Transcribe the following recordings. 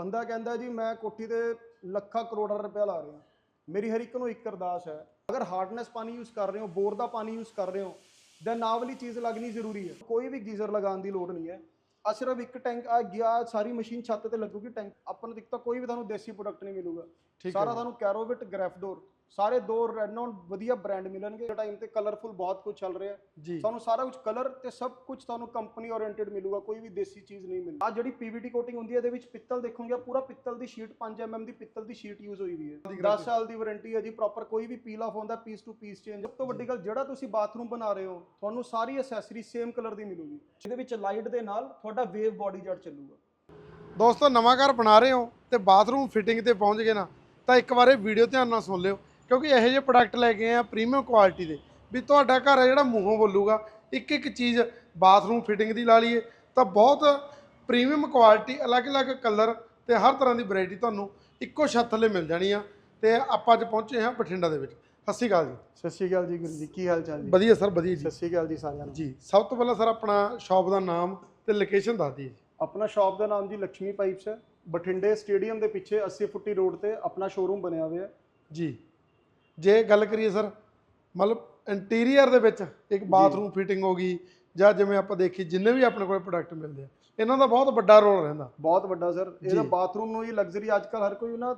ਬੰਦਾ ਕਹਿੰਦਾ ਜੀ ਮੈਂ ਕੋਠੀ ਤੇ ਲੱਖਾਂ ਕਰੋੜਾਂ ਰੁਪਇਆ ਲਾ ਰਿਹਾ। ਮੇਰੀ ਹਰ ਇੱਕ ਨੂੰ ਇੱਕ ਅਰਦਾਸ ਹੈ। ਅਗਰ ਹਾਰਡਨੈਸ ਪਾਣੀ ਯੂਜ਼ ਕਰ ਰਹੇ ਹੋ ਬੋਰ ਦਾ ਪਾਣੀ ਯੂਜ਼ ਕਰ ਰਹੇ ਹੋ ਦੈਨ ਨਾ ਵਾਲੀ ਚੀਜ਼ ਲੱਗਣੀ ਜ਼ਰੂਰੀ ਹੈ। ਕੋਈ ਵੀ ਗੀਜ਼ਰ ਲਗਾਉਣ ਦੀ ਲੋੜ ਨਹੀਂ ਹੈ। ਆ ਸਿਰਫ ਇੱਕ ਟੈਂਕ ਆ ਗਿਆ ਸਾਰੀ ਮਸ਼ੀਨ ਛੱਤ ਤੇ ਲੱਗੂਗੀ ਟੈਂਕ ਆਪਾਂ ਨੂੰ ਦਿੱਕਤ ਕੋਈ ਵੀ ਤੁਹਾਨੂੰ ਦੇਸੀ ਪ੍ਰੋਡਕਟ ਨਹੀਂ ਮਿਲੂਗਾ। ਸਾਰਾ ਤੁਹਾਨੂੰ ਕੈਰੋਵਿਟ ਗ੍ਰੈਫਡੋਰ ਸਾਰੇ ਦੋ ਰੈਨੋਨ ਵਧੀਆ ਬ੍ਰਾਂਡ ਮਿਲਣਗੇ। ਟਾਈਮ ਤੇ ਕਲਰਫੁਲ ਬਹੁਤ ਕੁਝ ਚੱਲ ਰਿਹਾ। ਹੈ ਤੁਹਾਨੂੰ ਸਾਰਾ ਕੁਝ ਕਲਰ ਤੇ ਸਭ ਕੁਝ ਤੁਹਾਨੂੰ ਕੰਪਨੀ ਓਰੀਐਂਟਡ ਮਿਲੂਗਾ ਕੋਈ ਵੀ ਦੇਸੀ ਚੀਜ਼ ਨਹੀਂ ਮਿਲੂ ਆ ਜਿਹੜੀ ਪੀਵੀਟੀ ਕੋਟਿੰਗ ਹੁੰਦੀ ਹੈ ਇਹਦੇ ਵਿੱਚ ਪਿੱਤਲ ਦੇਖੋਗੇ ਪੂਰਾ ਪਿੱਤਲ ਦੀ ਸ਼ੀਟ 5 mm ਦੀ ਪਿੱਤਲ ਦੀ ਸ਼ੀਟ ਯੂਜ਼ ਹੋਈ ਵੀ ਹੈ। 10 ਸਾਲ ਦੀ ਵਾਰੰਟੀ ਹੈ ਜੀ ਪ੍ਰੋਪਰ ਕੋਈ ਵੀ ਪੀਲ ਆਫ ਹੁੰਦਾ ਪੀਸ ਟੂ ਪੀਸ ਚੇਂਜ ਸਭ ਤੋਂ ਵੱਡੀ ਗੱਲ ਜਿਹੜਾ ਤੁਸੀਂ ਬਾਥਰੂਮ ਬਣਾ ਰਹੇ ਹੋ ਤੁਹਾਨੂੰ ਸਾਰੀ ਐਕਸੈਸਰੀ ਸੇਮ ਕਲਰ ਦੀ ਮਿਲੂਗੀ। ਇਹਦੇ ਵਿੱਚ ਲਾਈਟ ਦੇ ਨਾਲ ਤੁਹਾਡਾ ਵੇਵ ਬਾਡੀ ਜੜ ਚੱਲੂਗਾ। ਦੋਸਤੋ ਨਵਾਂ ਘਰ ਬਣਾ ਰਹੇ ਹੋ ਤੇ ਬਾਥਰੂਮ ਫਿਟਿੰਗ ਤੇ ਪਹੁੰਚ ਗਏ ਨਾ ਤਾਂ ਇੱਕ ਵਾਰ ਇਹ ਵੀਡੀਓ ਧਿਆਨ ਨਾਲ ਸੁਣ ਲਿਓ। ਕਿਉਂਕਿ ਇਹੋ ਜਿਹੇ ਪ੍ਰੋਡਕਟ ਲੈ ਕੇ ਆਏ ਆ ਪ੍ਰੀਮੀਅਮ ਕੁਆਲਿਟੀ ਦੇ। ਵੀ ਤੁਹਾਡਾ ਘਰ ਹੈ ਜਿਹੜਾ ਮੂੰਹੋਂ ਬੋਲੂਗਾ। ਇੱਕ ਇੱਕ ਚੀਜ਼ ਬਾਥਰੂਮ ਫਿਟਿੰਗ ਦੀ ਲਾ ਲਈਏ ਤਾਂ ਬਹੁਤ ਪ੍ਰੀਮੀਅਮ ਕੁਆਲਿਟੀ ਅਲੱਗ-ਅਲੱਗ ਕਲਰ ਤੇ ਹਰ ਤਰ੍ਹਾਂ ਦੀ ਵੈਰਾਈਟੀ ਤੁਹਾਨੂੰ ਇੱਕੋ ਛੱਤ ਥੱਲੇ ਮਿਲ ਜਾਣੀ ਆ। ਤੇ ਆਪਾਂ ਅੱਜ ਪਹੁੰਚੇ ਹਾਂ ਬਠਿੰਡਾ ਦੇ ਵਿੱਚ। ਸਤਿ ਸ਼੍ਰੀ ਅਕਾਲ ਜੀ। ਸਤਿ ਸ਼੍ਰੀ ਅਕਾਲ ਜੀ ਗੁਰੂ ਜੀ। ਕੀ ਹਾਲ ਚਾਲ ਜੀ? ਵਧੀਆ ਸਰ ਵਧੀਆ ਜੀ। ਸਤਿ ਸ਼੍ਰੀ ਅਕਾਲ ਜੀ ਸਾਰਿਆਂ ਨੂੰ। ਜੀ ਸਭ ਤੋਂ ਪਹਿਲਾਂ ਸਰ ਆਪਣਾ ਸ਼ਾਪ ਦਾ ਨਾਮ ਤੇ ਲੋਕੇਸ਼ਨ ਦੱਸ ਜੀ ਆਪਣਾ ਸ਼ਾਪ ਦਾ ਨਾਮ ਜੀ ਲక్ష్ਮੀ ਪਾਈਪਸ ਹੈ। ਬਠਿੰਡੇ ਸਟੇਡੀਅਮ ਦੇ ਪਿੱਛੇ 80 ਫੁੱਟੀ ਰੋਡ ਤੇ ਆਪਣਾ ਸ਼ੋਰੂਮ ਬਣਿਆ ਹੋਇਆ ਹੈ। ਜੀ। ਜੇ ਗੱਲ ਕਰੀਏ ਸਰ ਮਤਲਬ ਇੰਟੀਰੀਅਰ ਦੇ ਵਿੱਚ ਇੱਕ ਬਾਥਰੂਮ ਫਿਟਿੰਗ ਹੋ ਗਈ ਜਾਂ ਜਿਵੇਂ ਆਪਾਂ ਦੇਖੀ ਜਿੰਨੇ ਵੀ ਆਪਣੇ ਕੋਲ ਪ੍ਰੋਡਕਟ ਮਿਲਦੇ ਆ ਇਹਨਾਂ ਦਾ ਬਹੁਤ ਵੱਡਾ ਰੋਲ ਰਹਿੰਦਾ। ਬਹੁਤ ਵੱਡਾ ਸਰ ਇਹਦਾ। ਬਾਥਰੂਮ ਨੂੰ ਹੀ ਲਗਜ਼ਰੀ ਅੱਜ ਕੱਲ ਹਰ ਕੋਈ ਨਾ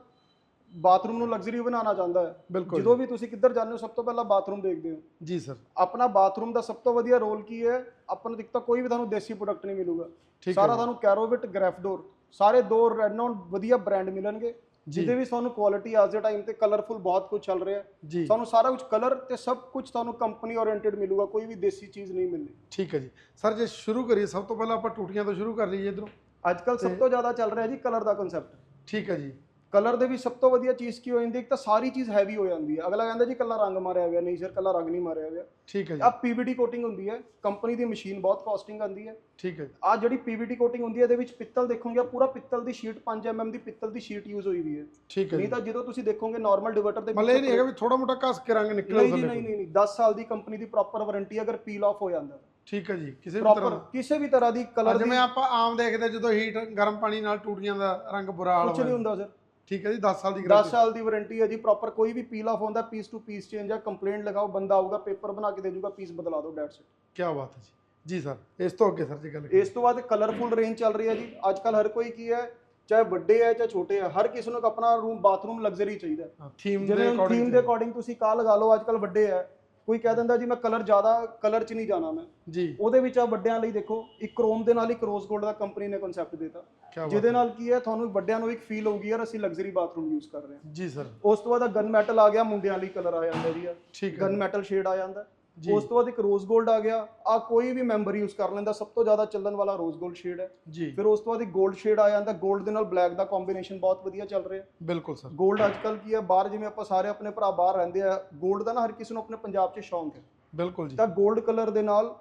ਬਾਥਰੂਮ ਨੂੰ ਲਗਜ਼ਰੀ ਬਣਾਉਣਾ ਚਾਹੁੰਦਾ ਹੈ। ਬਿਲਕੁਲ ਜਦੋਂ ਵੀ ਤੁਸੀਂ ਕਿੱਧਰ ਜਾਂਦੇ ਹੋ ਸਭ ਤੋਂ ਪਹਿਲਾਂ ਬਾਥਰੂਮ ਦੇਖਦੇ ਹੋ। ਜੀ ਸਰ। ਆਪਣਾ ਬਾਥਰੂਮ ਦਾ ਸਭ ਤੋਂ ਵਧੀਆ ਰੋਲ ਕੀ ਹੈ? ਆਪਾਂ ਨੂੰ ਦਿੱਕਤ ਕੋਈ ਵੀ ਤੁਹਾਨੂੰ ਦੇਸੀ ਪ੍ਰੋਡਕਟ ਨਹੀਂ ਮਿਲੂਗਾ। ਸਾਰਾ ਤੁਹਾਨੂੰ ਕੈਰੋਵਿਟ ਗ੍ਰੈਫਡੋਰ ਸਾਰੇ ਦੋ ਰੈਨੋਨ ਵਧੀਆ ਬ੍ਰਾਂਡ ਮਿਲਣਗੇ। ਜਿਹਦੇ ਵੀ ਤੁਹਾਨੂੰ ਕੁਆਲਿਟੀ ਅੱਜ ਦੇ ਟਾਈਮ ਤੇ ਕਲਰਫੁਲ ਬਹੁਤ ਕੁਝ ਚੱਲ ਰਿਹਾ। ਜੀ। ਤੁਹਾਨੂੰ ਸਾਰਾ ਕੁਝ ਕਲਰ ਤੇ ਸਭ ਕੁਝ ਤੁਹਾਨੂੰ ਕੰਪਨੀ ਓਰੀਐਂਟਡ ਮਿਲੂਗਾ ਕੋਈ ਵੀ ਦੇਸੀ ਚੀਜ਼ ਨਹੀਂ ਮਿਲਣੀ। ਠੀਕ ਹੈ ਜੀ। ਸਰ ਜੇ ਸ਼ੁਰੂ ਕਰੀਏ ਸਭ ਤੋਂ ਪਹਿਲਾਂ ਆਪਾਂ ਟੂਟੀਆਂ ਤੋਂ ਸ਼ੁਰੂ ਕਰ ਲਈਏ ਇਧਰੋਂ। ਅੱਜ ਕੱਲ ਸਭ ਤੋਂ ਜ਼ਿਆਦਾ ਚੱਲ ਰਿਹਾ ਜੀ ਕਲਰ ਦਾ ਕਨਸੈਪਟ ਠੀਕ ਹੈ ਜੀ। ਕਲਰ ਦੇ ਵੀ ਸਭ ਤੋਂ ਵਧੀਆ ਚੀਜ਼ ਕੀ ਹੋ ਜਾਂਦੀ ਇੱਕ ਤਾਂ ਸਾਰੀ ਚੀਜ਼ ਹੈਵੀ ਹੋ ਜਾਂਦੀ ਹੈ। ਅਗਲਾ ਕਹਿੰਦਾ ਜੀ ਕੱਲਾ ਰੰਗ ਮਾਰਿਆ ਹੋਇਆ ਨਹੀਂ ਸਰ ਕੱਲਾ ਰੰਗ ਨਹੀਂ ਮਾਰਿਆ ਹੋਇਆ। ਠੀਕ ਹੈ ਆ ਜੀ ਪੀਵੀਟੀ ਕੋਟਿੰਗ ਹੁੰਦੀ ਹੈ। ਕੰਪਨੀ ਦੀ ਮਸ਼ੀਨ ਬਹੁਤ ਕਾਸਟਿੰਗ ਆਉਂਦੀ ਹੈ। ਠੀਕ ਹੈ ਆ ਜਿਹੜੀ ਪੀਵੀਟੀ ਕੋਟਿੰਗ ਹੁੰਦੀ ਹੈ ਇਹਦੇ ਵਿੱਚ ਪਿੱਤਲ ਦੇਖੋਗੇ ਪੂਰਾ ਪਿੱਤਲ ਦੀ ਸ਼ੀਟ 5 mm ਦੀ ਪਿੱਤਲ ਦੀ ਸ਼ੀਟ ਯੂਜ਼ ਹੋਈ ਵੀ ਹੈ। ਠੀਕ ਹੈ ਨਹੀਂ ਤਾਂ ਜਦੋਂ ਤੁਸੀਂ ਦੇਖੋਗੇ ਨਾਰਮਲ ਡਿਵਰਟਰ ਦੇ ਮਤਲਬ ਇਹ ਨਹੀਂ ਹੈਗਾ ਵੀ ਥੋੜਾ ਮੋਟਾ ਘਸ ਕੇ ਰੰਗ ਨਿਕਲੇ ਨਹੀਂ ਨਹੀਂ ਨਹੀਂ ਨਹੀਂ। 10 ਸਾਲ ਦੀ ਕੰਪਨੀ ਦੀ ਪ੍ਰੋਪਰ ਵਾਰੰਟੀ ਅਗਰ ਪੀਲ ਆਫ ਹੋ ਜਾਂਦਾ ਠੀਕ ਹੈ ਜੀ। ਕਿਸੇ ਵੀ ਤਰ੍ਹਾਂ। ਕਿਸੇ ਵੀ ਤਰ੍ਹਾਂ ਦੀ ਕਲਰ ਜਿਵੇਂ ਆਪਾਂ ਆਮ ਦੇਖਦੇ ਜਦੋਂ ਹੀਟ ਗਰਮ ਪਾਣੀ ਨਾਲ ਟੂਟੀਆਂ ਦਾ ਰੰਗ ਬੁਰਾ ਹਾਲ ਕੁਝ ਨਹੀਂ ਹੁੰਦਾ ਸਰ ਠੀਕ ਹੈ ਜੀ 10 ਸਾਲ ਦੀ 10 ਗਾਰੰਟੀ ਸਾਲ ਦੀ ਵਾਰੰਟੀ ਹੈ ਜੀ ਪ੍ਰੋਪਰ ਕੋਈ ਵੀ ਪੀਲ ਆਫ ਹੁੰਦਾ ਪੀਸ ਟੂ ਪੀਸ ਚੇਂਜ ਹੈ ਕੰਪਲੇਂਟ ਲਗਾਓ ਬੰਦਾ ਆਊਗਾ ਪੇਪਰ ਬਣਾ ਕੇ ਦੇ ਦੂਗਾ ਪੀਸ ਬਦਲਾ ਦਿਓ ਡੈਟਸ ਇਟ ਕੀ ਬਾਤ ਹੈ ਜੀ। ਜੀ ਸਰ ਇਸ ਤੋਂ ਅੱਗੇ ਸਰ ਜੀ ਗੱਲ। ਇਸ ਤੋਂ ਬਾਅਦ ਕਲਰਫੁਲ ਰੇਂਜ ਚੱਲ ਰਹੀ ਹੈ ਜੀ। ਅੱਜ ਕੱਲ ਹਰ ਕੋਈ ਕੀ ਹੈ ਚਾਹੇ ਵੱਡੇ ਹੈ ਚਾਹੇ ਛੋਟੇ ਹੈ ਹਰ ਕਿਸੇ ਨੂੰ ਆਪਣਾ ਰੂਮ ਬਾਥਰੂਮ ਲਗਜ਼ਰੀ ਚਾਹੀਦਾ ਥੀਮ ਦੇ ਜਿਵੇਂ ਥੀਮ ਅਕੋਰਡਿੰਗ ਦੇ ਅਕੋਰਡਿੰਗ ਤੁਸੀਂ ਕਾ ਲਗਾ ਲਓ ਅੱਜ ਕੱਲ ਵੱਡੇ ਹੈ। ਕੋਈ ਕਹਿ ਦਿੰਦਾ ਜੀ ਮੈਂ ਕਲਰ ਜ਼ਿਆਦਾ ਕਲਰ 'ਚ ਨਹੀਂ ਜਾਣਾ ਮੈਂ। ਜੀ। ਉਹਦੇ ਵਿੱਚ ਆ ਵੱਡਿਆਂ ਲਈ ਦੇਖੋ ਇੱਕ ਕ੍ਰੋਮ ਦੇ ਨਾਲ ਇੱਕ ਰੋਜ਼ 골ਡ ਦਾ ਕੰਪਨੀ ਨੇ ਕਨਸੈਪਟ ਦਿੱਤਾ। ਜਿਹਦੇ। ਨਾਲ ਕੀ ਹੈ ਤੁਹਾਨੂੰ ਵੱਡਿਆਂ ਨੂੰ ਇੱਕ ਫੀਲ ਹੋਊਗੀ ਯਾਰ ਅਸੀਂ ਲਗਜ਼ਰੀ ਬਾਥਰੂਮ ਯੂਜ਼ ਕਰ ਰਹੇ ਹਾਂ। ਜੀ ਸਰ ਉਸ ਤੋਂ ਬਾਅਦ ਗਨ ਮੈਟਲ ਆ ਗਿਆ ਮੁੰਡਿਆਂ ਲਈ ਕਲਰ ਆ ਜਾਂਦਾ ਜੀ ਠੀਕ ਗਨ ਮੈਟਲ ਸ਼ੇਡ ਆ ਜਾਂਦਾ। ਉਸ ਤੋਂ ਬਾਅਦ ਇੱਕ ਰੋਜ਼ 골ਡ ਆ ਗਿਆ। ਆ ਕੋਈ ਵੀ ਮੈਂਬਰ ਯੂਜ਼ ਕਰ ਲੈਂਦਾ ਸਭ ਤੋਂ ਜ਼ਿਆਦਾ ਚੱਲਣ ਵਾਲਾ ਰੋਜ਼ 골ਡ ਸ਼ੇਡ ਹੈ ਫਿਰ ਉਸ ਤੋਂ ਬਾਅਦ ਇੱਕ 골ਡ ਸ਼ੇਡ ਆ ਜਾਂਦਾ। 골ਡ ਦੇ ਨਾਲ ਬਲੈਕ ਦਾ ਕੰਬੀਨੇਸ਼ਨ ਬਹੁਤ ਵਧੀਆ ਚੱਲ ਰਿਹਾ। ਬਿਲਕੁਲ ਸਰ। 골ਡ ਅੱਜਕੱਲ ਕੀ ਹੈ ਬਾਹਰ ਜਿਵੇਂ ਆਪਾਂ ਸਾਰੇ ਆਪਣੇ ਭਰਾ ਬਾਹਰ ਰਹਿੰਦੇ ਆ 골ਡ ਦਾ ਨਾ ਹਰ ਕਿਸੇ ਨੂੰ ਆਪਣੇ ਪੰਜਾਬ 'ਚ ਸ਼ੌਂਕ ਹੈ। ਬਿਲਕੁਲ ਜੀ। ਤਾਂ 골ਡ ਕਲਰ ਦੇ ਨਾਲ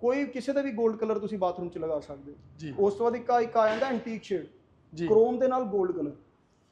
ਕੋਈ ਕਿਸੇ ਦਾ ਵੀ 골ਡ ਕਲਰ ਤੁਸੀਂ ਬਾਥਰੂਮ 'ਚ ਲਗਾ ਸਕਦੇ ਹੋ। ਉਸ ਤੋਂ ਬਾਅਦ ਇੱਕ ਆ ਇੱਕ ਆ ਜਾਂਦਾ ਐਂਟੀਕ ਸ਼ੇਡ ਜੀ। ਕ੍ਰੋਮ ਦੇ ਨਾਲ 골ਡ ਕਲਰ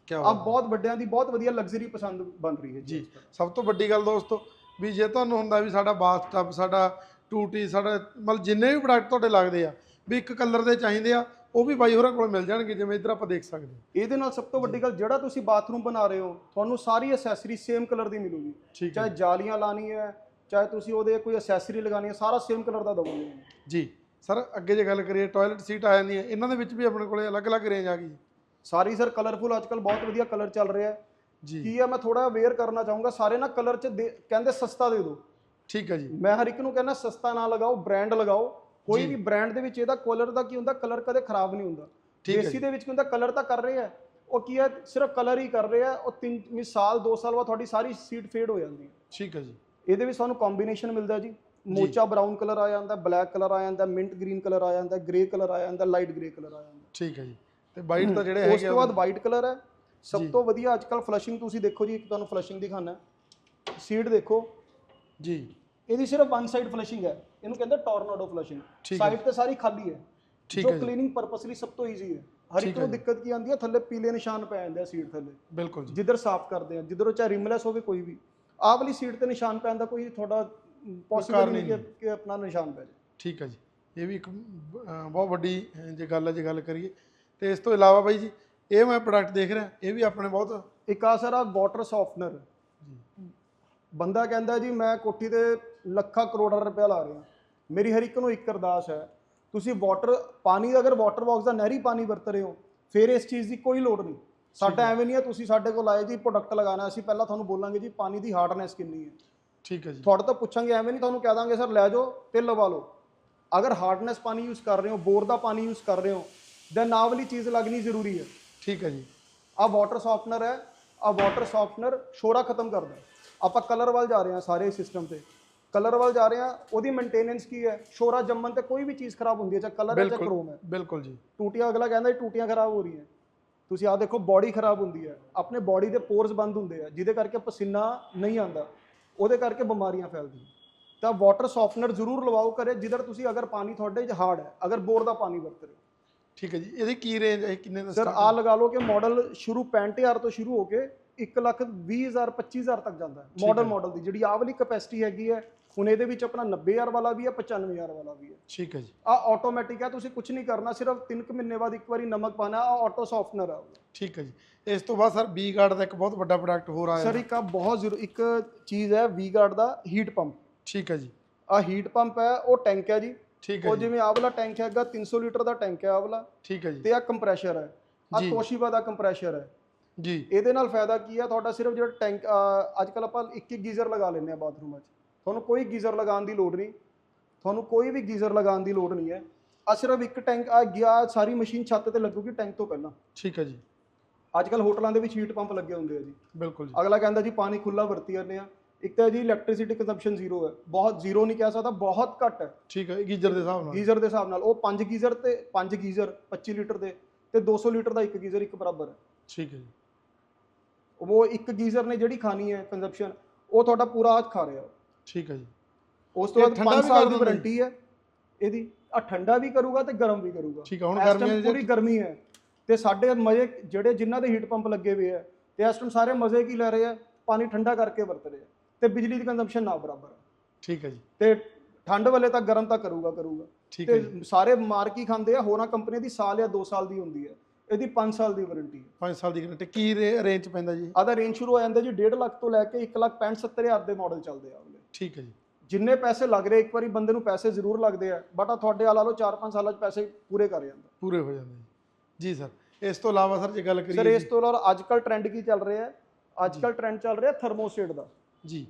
ਕੀ ਬਹੁਤ ਵੱਡਿਆਂ ਦੀ ਬਹੁਤ ਵਧੀਆ ਲਗਜ਼ਰੀ ਪਸੰਦ ਬਣ ਰਹੀ ਹੈ ਜੀ ਸਭ ਤੋਂ ਵੱਡੀ ਗੱਲ ਦੋਸਤੋ ਵੀ ਜੇ ਤੁਹਾਨੂੰ ਹੁੰਦਾ ਵੀ ਸਾਡਾ ਬਾਥ ਟਬ ਸਾਡਾ ਟੂਟੀ ਸਾਡਾ ਮਤਲਬ ਜਿੰਨੇ ਵੀ ਪ੍ਰੋਡਕਟ ਤੁਹਾਡੇ ਲੱਗਦੇ ਆ ਵੀ ਇੱਕ ਕਲਰ ਦੇ ਚਾਹੀਦੇ ਆ ਉਹ ਵੀ ਬਾਈ ਹੋਰਾਂ ਕੋਲ ਮਿਲ ਜਾਣਗੇ ਜਿਵੇਂ ਇੱਧਰ ਆਪਾਂ ਦੇਖ ਸਕਦੇ ਹਾਂ। ਇਹਦੇ ਨਾਲ ਸਭ ਤੋਂ ਵੱਡੀ ਗੱਲ ਜਿਹੜਾ ਤੁਸੀਂ ਬਾਥਰੂਮ ਬਣਾ ਰਹੇ ਹੋ ਤੁਹਾਨੂੰ ਸਾਰੀ ਐਕਸੈਸਰੀ ਸੇਮ ਕਲਰ ਦੀ ਮਿਲੂਗੀ। ਚਾਹੇ ਜਾਲੀਆਂ ਲਾਣੀ ਹੈ ਚਾਹੇ ਤੁਸੀਂ ਉਹਦੇ ਕੋਈ ਐਕਸੈਸਰੀ ਲਗਾਣੀ ਹੈ ਸਾਰਾ ਸੇਮ ਕਲਰ ਦਾ ਦਵਾਂਗੇ ਜੀ ਸਰ ਅੱਗੇ ਜੇ ਗੱਲ ਕਰੀਏ ਟਾਇਲਟ ਸੀਟ ਆ ਜਾਂਦੀਆਂ ਇਹਨਾਂ ਦੇ ਵਿੱਚ ਵੀ ਆਪਣੇ ਕੋਲੇ ਅਲੱਗ-ਅਲੱਗ ਰੇਂਜ ਆ ਗਈ। ਸਾਰੀ ਸਰ ਕਲਰਫੁਲ ਅੱਜਕੱਲ ਬਹੁਤ ਵਧੀਆ ਕਲਰ ਚੱਲ ਰਿਹਾ ਹੈ। ਕੀ ਹੈ ਮੈਂ ਥੋੜਾ ਅਵੇਅਰ ਕਰਨਾ ਚਾਹੂੰਗਾ। ਸਾਰੇ ਨਾ ਕਲਰ ਚ ਕਹਿੰਦੇ ਸਸਤਾ ਦੇ ਦਿਓ। ਠੀਕ ਹੈ ਜੀ। ਮੈਂ ਹਰ ਇੱਕ ਨੂੰ ਕਹਿੰਦਾ ਸਸਤਾ ਨਾ ਲਗਾਓ ਬ੍ਰਾਂਡ ਲਗਾਓ। ਕੋਈ। ਵੀ ਬ੍ਰਾਂਡ ਦੇ ਵਿੱਚ ਇਹਦਾ ਕਲਰ ਦਾ ਕੀ ਹੁੰਦਾ? ਕਲਰ ਕਦੇ ਖਰਾਬ ਨਹੀਂ ਹੁੰਦਾ। ਦੇਸੀ। ਦੇ ਵਿੱਚ ਕੀ ਹੁੰਦਾ? ਕਲਰ ਤਾਂ ਕਰ ਰਹੇ। ਆ ਉਹ ਕੀ ਹੈ? ਸਿਰਫ ਕਲਰ ਹੀ ਕਰ ਰਹੇ। ਆ ਉਹ ਤਿੰਨ ਵੀ ਸਾਲ 2 ਸਾਲ ਬਾਅਦ ਤੁਹਾਡੀ ਸਾਰੀ ਸੀਟ ਫੇਡ ਹੋ ਜਾਂਦੀ ਹੈ। ਠੀਕ ਹੈ ਜੀ। ਇਹਦੇ ਵਿੱਚ ਸਾਨੂੰ ਕੰਬੀਨੇਸ਼ਨ ਮਿਲਦਾ ਜੀ। ਮੋਚਾ ਬਰਾਊਨ ਕਲਰ ਆ ਜਾਂਦਾ ਬਲੈਕ ਕਲਰ ਆ ਜਾਂਦਾ ਮਿੰਟ ਗ੍ਰੀਨ ਕਲਰ ਆ ਜਾਂਦਾ ਗ੍ਰੇ ਕਲਰ ਆ ਜਾਂਦਾ ਲਾਈਟ ਗ੍ਰੇ ਕਲਰ ਆ ਜਾਂਦਾ। ਠੀਕ ਹੈ ਜੀ। ਤੇ ਵਾਈਟ ਤਾਂ ਜਿਹੜੇ ਉਸ ਹੈਗੇ ਤੋਂ ਬਾਅਦ ਵਾਈਟ ਕਲਰ ਹੈ। ਸਭ ਤੋਂ ਵਧੀਆ ਅੱਜਕੱਲ ਫਲਸ਼ਿੰਗ ਤੁਸੀਂ ਦੇਖੋ ਜੀ ਇੱਕ ਤੁਹਾਨੂੰ ਫਲਸ਼ਿੰਗ ਦਿਖਾਣਾ ਸੀਟ ਦੇਖੋ। ਜੀ। ਇਹਦੀ ਸਿਰਫ ਵਨ ਸਾਈਡ ਫਲਸ਼ਿੰਗ ਹੈ। ਇਹਨੂੰ ਕਹਿੰਦੇ ਟੋਰਨਾਡੋ ਫਲਸ਼ਿੰਗ ਸਾਈਡ ਤੇ ਸਾਰੀ ਖਾਲੀ ਹੈ। ਠੀਕ ਜੋ ਹੈ ਜੀ। ਕਲੀਨਿੰਗ ਪਰਪਸ ਲਈ ਸਭ ਤੋਂ ਈਜ਼ੀ ਹੈ। ਹਰ ਇੱਕ ਨੂੰ। ਦਿੱਕਤ ਕੀ ਆਉਂਦੀ ਹੈ? ਥੱਲੇ ਪੀਲੇ ਨਿਸ਼ਾਨ ਪੈ ਜਾਂਦੇ ਆ ਸੀਟ ਥੱਲੇ। ਬਿਲਕੁਲ ਜੀ। ਜਿੱਧਰ ਸਾਫ਼ ਕਰਦੇ ਆ ਜਿੱਧਰੋਂ ਚਾਹੇ ਰਿਮਲੈਸ ਹੋਵੇ ਕੋਈ ਵੀ। ਆਹ ਵਾਲੀ ਸੀਟ ਤੇ ਨਿਸ਼ਾਨ ਪੈਣ ਦਾ ਕੋਈ ਤੁਹਾਡਾ ਪੋਸੀਬਲ ਨਹੀਂ ਕਿ- ਆਪਣਾ ਨਿਸ਼ਾਨ ਪੈ ਜਾਏ। ਠੀਕ ਹੈ ਜੀ। ਇਹ ਵੀ ਇੱਕ ਬਹੁਤ ਵੱਡੀ ਜੇ ਗੱਲ ਹੈ ਜੇ ਗੱਲ ਕਰੀਏ। ਤੇ ਇਸ ਤੋਂ ਇਲਾਵਾ ਬਾਈ ਜੀ ਇਹ ਮੈਂ ਪ੍ਰੋਡਕਟ ਦੇਖ ਰਿਹਾ ਇਹ ਵੀ ਆਪਣੇ ਬਹੁਤ ਇੱਕ ਆ ਸਰ ਆ ਵਾਟਰ ਸੌਫਟਨਰ ਬੰਦਾ ਕਹਿੰਦਾ ਜੀ ਮੈਂ ਕੋਠੀ ਤੇ ਲੱਖਾਂ ਕਰੋੜਾਂ ਰੁਪਇਆ ਲਾ ਰਿਹਾ। ਮੇਰੀ ਹਰ ਇੱਕ ਨੂੰ ਇੱਕ ਅਰਦਾਸ ਹੈ ਤੁਸੀਂ ਵਾਟਰ ਪਾਣੀ ਅਗਰ ਵਾਟਰ ਬਾਕਸ ਦਾ ਨਹਿਰੀ ਪਾਣੀ ਵਰਤ ਰਹੇ ਹੋ ਫਿਰ ਇਸ ਚੀਜ਼ ਦੀ ਕੋਈ ਲੋੜ ਨਹੀਂ। ਸਾਡਾ ਐਵੇਂ ਨਹੀਂ ਹੈ ਤੁਸੀਂ ਸਾਡੇ ਕੋਲ ਆਏ ਜੀ ਪ੍ਰੋਡਕਟ ਲਗਾਉਣਾ ਅਸੀਂ ਪਹਿਲਾਂ ਤੁਹਾਨੂੰ ਬੋਲਾਂਗੇ ਜੀ ਪਾਣੀ ਦੀ ਹਾਰਡਨੈਸ ਕਿੰਨੀ ਹੈ। ਠੀਕ ਹੈ ਜੀ। ਤੁਹਾਡੇ ਤੋਂ ਪੁੱਛਾਂਗੇ ਐਵੇਂ ਨਹੀਂ ਤੁਹਾਨੂੰ ਕਹਿ ਦਾਂਗੇ ਸਰ ਲੈ ਜਾਓ ਤੇ ਲਵਾ ਲਓ। ਅਗਰ ਹਾਰਡਨੈਸ ਪਾਣੀ ਯੂਜ਼ ਕਰ ਰਹੇ ਹੋ ਬੋਰ ਦਾ ਪਾਣੀ ਯੂਜ਼ ਕਰ ਰਹੇ ਹੋ ਦੈਨ ਆਹ ਵਾਲੀ ਚੀਜ਼ ਲੱਗਣੀ ਜ਼ਰੂਰੀ ਹੈ। ਠੀਕ ਹੈ ਜੀ। ਆ ਵਾਟਰ ਸੌਫਟਨਰ ਹੈ ਆ ਵਾਟਰ ਸੌਫਟਨਰ ਸ਼ੋਰਾ ਖਤਮ ਕਰਦਾ। ਆਪਾਂ ਕਲਰ ਵੱਲ ਜਾ ਰਹੇ ਹਾਂ ਸਾਰੇ ਸਿਸਟਮ ਤੇ। ਕਲਰ ਵੱਲ ਜਾ ਰਹੇ ਹਾਂ ਉਹਦੀ ਮੇਨਟੇਨੈਂਸ ਕੀ ਹੈ? ਸ਼ੋਰਾ ਜੰਮਣ ਤੇ ਕੋਈ ਵੀ ਚੀਜ਼ ਖਰਾਬ ਹੁੰਦੀ ਹੈ ਚਾਹੇ ਕਲਰ ਹੈ ਚਾਹੇ ਬਿਲਕੁਲ ਕ੍ਰੋਮ ਹੈ। ਬਿਲਕੁਲ ਜੀ। ਟੂਟੀਆਂ ਅਗਲਾ ਕਹਿੰਦਾ ਜੀ ਟੂਟੀਆਂ ਖਰਾਬ ਹੋ ਰਹੀਆਂ। ਤੁਸੀਂ ਆ ਦੇਖੋ ਬਾਡੀ ਖਰਾਬ ਹੁੰਦੀ ਹੈ। ਆਪਣੇ ਬਾਡੀ ਦੇ ਪੋਰਸ ਬੰਦ ਹੁੰਦੇ ਆ ਜਿਹਦੇ ਕਰਕੇ ਪਸੀਨਾ ਨਹੀਂ ਆਉਂਦਾ। ਉਹਦੇ ਕਰਕੇ ਬਿਮਾਰੀਆਂ ਫੈਲਦੀਆਂ। ਤਾਂ ਵਾਟਰ ਸੌਫਟਨਰ ਜ਼ਰੂਰ ਲਵਾਓ ਕਰੇ ਜਿੱਧਰ ਤੁਸੀਂ ਅਗਰ ਪਾਣੀ ਤੁਹਾਡੇ ਚ ਹਾਰਡ ਹੈ ਅਗਰ ਬੋਰ ਦਾ ਪਾਣੀ ਵਰਤ ਰਹੇ ਹੋ। ਠੀਕ ਹੈ ਜੀ। ਇਹਦੀ ਕੀ ਰੇਂਜ ਹੈ ਕਿੰਨੇ ਦਾ ਸਰ ਆ ਲਗਾ ਲਓ ਕਿ ਮਾਡਲ ਸ਼ੁਰੂ 65000 ਤੋਂ ਸ਼ੁਰੂ ਹੋ ਕੇ 1 ਲੱਖ 20000 25000 ਤੱਕ ਜਾਂਦਾ ਹੈ ਮਾਡਲ ਮਾਡਲ ਦੀ। ਜਿਹੜੀ ਆਹ ਵਾਲੀ ਕਪੈਸਿਟੀ ਹੈਗੀ ਹੈ ਹੁਣ ਇਹਦੇ ਵਿੱਚ ਆਪਣਾ 90000 ਵਾਲਾ ਵੀ ਹੈ 95000 ਵਾਲਾ ਵੀ ਹੈ। ਠੀਕ ਹੈ ਜੀ। ਆ ਆਟੋਮੈਟਿਕ ਹੈ ਤੁਸੀਂ ਕੁਝ ਨਹੀਂ ਕਰਨਾ ਸਿਰਫ 3 ਕੁ ਮਹੀਨੇ ਬਾਅਦ ਇੱਕ ਵਾਰੀ ਨਮਕ ਪਾਣਾ ਆ ਆਟੋ ਸੌਫਟਨਰ ਆ ਠੀਕ ਹੈ ਜੀ। ਇਸ ਤੋਂ ਬਾਅਦ ਸਰ ਬੀ ਗਾਰਡ ਦਾ ਇੱਕ ਬਹੁਤ ਵੱਡਾ ਪ੍ਰੋਡਕਟ ਹੋਰ ਆਇਆ। ਸਰ ਇੱਕ ਆ ਬਹੁਤ ਜ਼ਰੂਰ ਇੱਕ ਚੀਜ਼ ਹੈ ਵੀ ਗਾਰਡ ਦਾ ਹੀਟ ਪੰਪ ਠੀਕ ਹੈ ਜੀ। ਆ ਹੀਟ ਪੰਪ ਹੈ ਉਹ ਟੈਂਕ ਹੈ ਜੀ। ਠੀਕ ਹੈ ਉਹ ਜਿਵੇਂ ਆਹ ਵਾਲਾ ਟੈਂਕ ਹੈਗਾ 300 ਲੀਟਰ ਦਾ ਟੈਂਕ ਹੈ ਆਹ ਵਾਲਾ। ਠੀਕ ਹੈ ਜੀ। ਤੇ ਆ ਕੰਪਰੈਸ਼ਰ ਹੈ। ਆ। ਤੋਸ਼ੀਬਾ ਦਾ ਕੰਪਰੈਸ਼ਰ ਹੈ। ਜੀ। ਇਹਦੇ ਨਾਲ ਫਾਇਦਾ ਕੀ ਹੈ ਤੁਹਾਡਾ ਸਿਰਫ ਜਿਹੜਾ ਟੈਂਕ ਅੱਜ ਕੱਲ ਆਪਾਂ ਇੱਕ ਇੱਕ ਗੀਜ਼ਰ ਲਗਾ ਲੈਂਦੇ ਆ ਬਾਥਰੂਮਾਂ 'ਚ ਤੁਹਾਨੂੰ ਕੋਈ ਗੀਜ਼ਰ ਲਗਾਉਣ ਦੀ ਲੋੜ ਨਹੀਂ। ਤੁਹਾਨੂੰ ਕੋਈ ਵੀ ਗੀਜ਼ਰ ਲਗਾਉਣ ਦੀ ਲੋੜ ਨਹੀਂ ਹੈ। ਆ ਸਿਰਫ ਇੱਕ ਟੈਂਕ ਆ ਗਿਆ ਸਾਰੀ ਮਸ਼ੀਨ ਛੱਤ ਤੇ ਲੱਗੂਗੀ ਟੈਂਕ ਤੋਂ ਪਹਿਲਾਂ। ਠੀਕ ਹੈ ਜੀ। ਅੱਜ ਕੱਲ ਹੋਟਲਾਂ ਦੇ ਵਿੱਚ ਹੀਟ ਪੰਪ ਲੱਗੇ ਹੁੰਦੇ ਆ ਜੀ। ਬਿਲਕੁਲ ਜੀ। ਅਗਲਾ ਕਹਿੰਦਾ ਜੀ ਪਾਣੀ ਖੁੱਲਾ ਵਰਤੀ ਜਾਂਦੇ ਆ। ਇੱਕ ਤਾਂ ਜੀ ਇਲੈਕਟ੍ਰਿਸਿਟੀ ਕੰਜ਼ੰਪਸ਼ਨ ਜ਼ੀਰੋ ਹੈ। ਬਹੁਤ ਜ਼ੀਰੋ ਨਹੀਂ ਕਹਿ ਸਕਦਾ ਬਹੁਤ ਘੱਟ ਹੈ। ਠੀਕ ਹੈ ਗੀਜ਼ਰ ਦੇ ਹਿਸਾਬ ਨਾਲ। ਗੀਜ਼ਰ ਦੇ ਹਿਸਾਬ ਨਾਲ। ਉਹ 5 ਗੀਜ਼ਰ ਤੇ 5 ਗੀਜ਼ਰ 25 ਲੀਟਰ ਦੇ ਤੇ 200 ਲੀਟਰ ਦਾ ਇੱਕ ਗੀਜ਼ਰ ਇੱਕ ਬਰਾਬਰ ਹੈ। ਠੀਕ ਹੈ ਜੀ। ਉਹ ਇੱਕ ਗੀਜ਼ਰ ਨੇ ਜਿਹੜੀ ਖਾਣੀ ਹੈ ਕੰਜ਼ੰਪਸ਼ਨ ਉਹ ਤੁਹਾਡਾ ਪੂਰਾ ਆਜ ਖਾ ਰਿਹਾ। ਠੀਕ ਹੈ ਜੀ। ਉਸ ਤੋਂ ਬਾਅਦ ਠੰਡਾ 5 ਵੀ ਸਾਲ ਦੀ ਵਾਰੰਟੀ ਹੈ। ਇਹਦੀ ਆ ਠੰਡਾ ਵੀ ਕਰੂਗਾ ਤੇ ਗਰਮ ਵੀ ਕਰੂਗਾ। ਠੀਕ ਹੈ ਹੁਣ ਗਰਮੀਆਂ ਪੂਰੀ ਗਰਮੀ ਹੈ। ਤੇ ਸਾਡੇ ਮਜ਼ੇ ਜਿਹੜੇ ਜਿਨ੍ਹਾਂ ਦੇ ਹੀਟ ਪੰਪ ਲੱਗੇ ਹੋਏ ਆ ਤੇ ਇਸ ਟਾਈਮ ਸਾਰੇ ਮਜ਼ੇ ਕੀ ਲੈ ਰਹੇ ਆ ਪਾਣੀ ਠੰਡਾ ਕਰਕੇ ਵਰਤ ਰਹੇ ਆ ਤੇ ਬਿਜਲੀ ਦੀ ਕੰਜ਼ੰਪਸ਼ਨ ਨਾ ਬਰਾਬਰ। ਹੈ ਠੀਕ ਹੈ ਜੀ। ਤੇ ਠੰਡ ਵੇਲੇ ਤਾਂ ਗਰਮ ਤਾਂ ਕਰੂਗਾ ਕਰੂਗਾ। ਠੀਕ ਹੈ ਤੇ ਸਾਰੇ ਮਾਰ ਕੀ ਖਾਂਦੇ ਆ? ਹੋਰਾਂ ਕੰਪਨੀ ਦੀ ਸਾਲ ਜਾਂ 2 ਸਾਲ ਦੀ ਹੁੰਦੀ ਹੈ। ਇਹਦੀ 5 ਸਾਲ ਦੀ ਵਾਰੰਟੀ ਹੈ। 5 ਸਾਲ ਦੀ ਗਰੰਟੀ ਕੀ ਰੇਂਜ ਪੈਂਦਾ ਜੀ? ਆਦਾ ਰੇਂਜ ਸ਼ੁਰੂ ਹੋ ਜਾਂਦਾ ਜੀ 1.5 ਲੱਖ ਤੋਂ ਲੈ ਕੇ 1 ਲੱਖ 65 70 ਹਜ਼ਾਰ ਦੇ ਮਾਡਲ ਚੱਲਦੇ ਆ ਉਹਦੇ ਠੀਕ ਹੈ ਜੀ। ਜਿੰਨੇ ਪੈਸੇ ਲੱਗ ਰਹੇ ਇੱਕ ਵਾਰੀ ਬੰਦੇ ਨੂੰ ਪੈਸੇ ਜ਼ਰੂਰ ਲੱਗਦੇ ਆ ਬਟ ਆ ਤੁਹਾਡੇ ਆ ਲਾ ਲਓ 4-5 ਸਾਲਾਂ 'ਚ ਪੈਸੇ ਪੂਰੇ ਕਰ ਜਾਂਦਾ। ਪੂਰੇ ਹੋ ਜਾਂਦੇ ਜੀ। ਜੀ ਸਰ ਇਸ ਤੋਂ ਇਲਾਵਾ ਸਰ ਜੇ ਗੱਲ ਸਰ ਕਰੀਏ ਇਸ ਤੋਂ ਇਲਾਵਾ ਅੱਜ ਕੱਲ ਟ੍ਰੈਂਡ ਕੀ ਚੱਲ ਰਿਹਾ ਹੈ? ਅੱਜ ਕੱਲ ਟ੍ਰੈਂਡ ਚੱਲ ਰਿਹਾ ਥਰਮੋਸਟੇਟ ਦਾ। ਜੀ।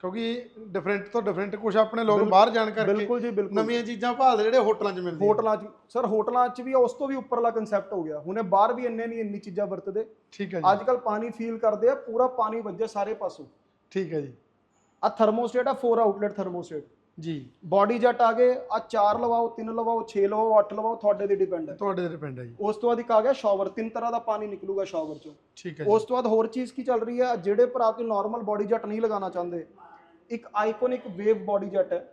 ਕਿਉਂਕਿ ਡਿਫਰੈਂਟ ਤੋਂ ਡਿਫਰੈਂਟ ਕੁਝ ਆਪਣੇ ਲੋਕ ਬਾਹਰ ਜਾਣ ਕਰਕੇ ਬਿਲਕੁਲ ਜੀ ਬਿਲਕੁਲ। ਨਵੀਆਂ ਚੀਜ਼ਾਂ ਭਾਲਦੇ ਜਿਹੜੇ ਹੋਟਲਾਂ 'ਚ ਮਿਲਦੀਆਂ ਹੋਟਲਾਂ 'ਚ ਸਰ ਹੋਟਲਾਂ 'ਚ ਵੀ ਉਸ ਤੋਂ ਵੀ ਉੱਪਰਲਾ ਕਨਸੈਪਟ ਹੋ ਗਿਆ। ਹੁਣੇ ਬਾਹਰ ਵੀ ਇੰਨੇ ਨਹੀਂ ਇੰਨੀ ਚੀਜ਼ਾਂ ਵਰਤਦੇ। ਠੀਕ ਹੈ ਜੀ। ਅੱਜ ਕੱਲ ਪਾਣੀ ਫੀਲ ਕਰਦੇ ਆ ਪੂਰਾ ਪਾਣੀ ਵੱਜੇ ਸਾਰੇ ਪਾਸੋਂ। ਠੀਕ ਹੈ ਜੀ। ਆ ਥਰਮੋਸਟੇਟ ਆ 4 ਆਊਟਲੈਟ ਥਰਮੋਸਟੇਟ ਜੀ। ਬਾਡੀ ਜੈਟ ਆ ਗਏ ਆ 4 ਲਵਾਓ 3 ਲਵਾਓ 6 ਲਵਾਓ 8 ਲਵਾਓ ਤੁਹਾਡੇ ਤੇ ਡਿਪੈਂਡ ਹੈ। ਤੁਹਾਡੇ ਤੇ ਡਿਪੈਂਡ ਹੈ ਜੀ। ਉਸ ਤੋਂ ਬਾਅਦ ਇੱਕ ਆ ਗਿਆ ਸ਼ਾਵਰ ਤਿੰਨ ਤਰ੍ਹਾਂ ਦਾ ਪਾਣੀ ਨਿਕਲੂਗਾ ਸ਼ਾਵਰ ਚੋਂ। ਠੀਕ ਹੈ ਉਸ ਤੋਂ ਬਾਅਦ ਹੋਰ ਚੀਜ਼ ਕੀ ਚੱਲ ਰਹੀ ਹੈ ਜਿਹੜੇ ਭਰਾ ਕੋਈ ਨਾਰਮਲ ਬਾਡੀ ਜੈਟ ਨਹੀਂ ਲਗਾਉਣਾ ਚਾਹੁੰਦੇ ਇੱਕ ਆਈਕੋਨਿਕ ਵੇਵ ਬਾਡੀ ਜੈਟ ਹੈ।